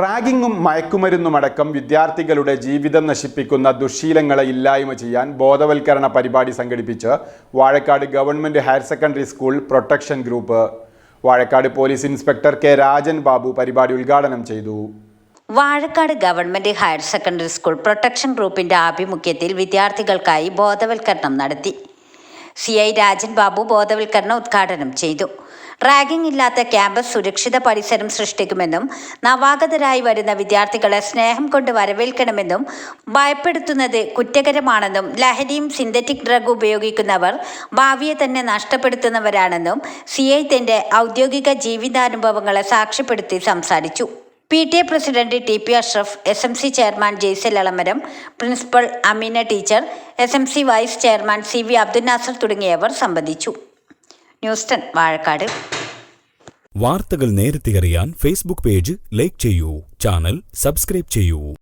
റാഗിങ്ങും മയക്കുമരുന്നുമടക്കം വിദ്യാർത്ഥികളുടെ ജീവിതം നശിപ്പിക്കുന്ന ദുശ്ശീലങ്ങളെ ഇല്ലായ്മ ചെയ്യാൻ ബോധവൽക്കരണ പരിപാടി സംഘടിപ്പിച്ച് Vazhakkad government higher secondary school protection group. Vazhakkad police inspector K Rajan Babu പരിപാടി ഉദ്ഘാടനം ചെയ്തു. Vazhakkad government higher secondary school protection ഗ്രൂപ്പിന്റെ ആഭിമുഖ്യത്തിൽ വിദ്യാർത്ഥികൾക്കായി ബോധവൽക്കരണം നടത്തി. സി ഐ രാജൻ ബാബു ബോധവൽക്കരണം ഉദ്ഘാടനം ചെയ്തു. റാഗിംഗ് ഇല്ലാത്ത ക്യാമ്പസ് സുരക്ഷിത പരിസരം സൃഷ്ടിക്കുമെന്നും നവാഗതരായി വരുന്ന വിദ്യാർത്ഥികളെ സ്നേഹം കൊണ്ട് വരവേൽക്കണമെന്നും ഭയപ്പെടുത്തുന്നത് കുറ്റകരമാണെന്നും ലഹരിയും സിന്തറ്റിക് ഡ്രഗ് ഉപയോഗിക്കുന്നവർ ഭാവിയെ തന്നെ നഷ്ടപ്പെടുത്തുന്നവരാണെന്നും സി ഐ തന്റെ ഔദ്യോഗിക ജീവിതാനുഭവങ്ങളെ സാക്ഷ്യപ്പെടുത്തി സംസാരിച്ചു. P T A president T P Ashraf S M C chairman Jaisal Elamaram principal Ameena teacher S M C vice chairman C V Abdul Nasar തുടങ്ങിയവർ സംബന്ധിച്ചു. News ten Vazhakkad. വാർത്തകൾ നേരത്തെ അറിയാൻ ഫേസ്ബുക്ക് പേജ് ലൈക്ക് ചെയ്യൂ. Channel subscribe ചെയ്യൂ.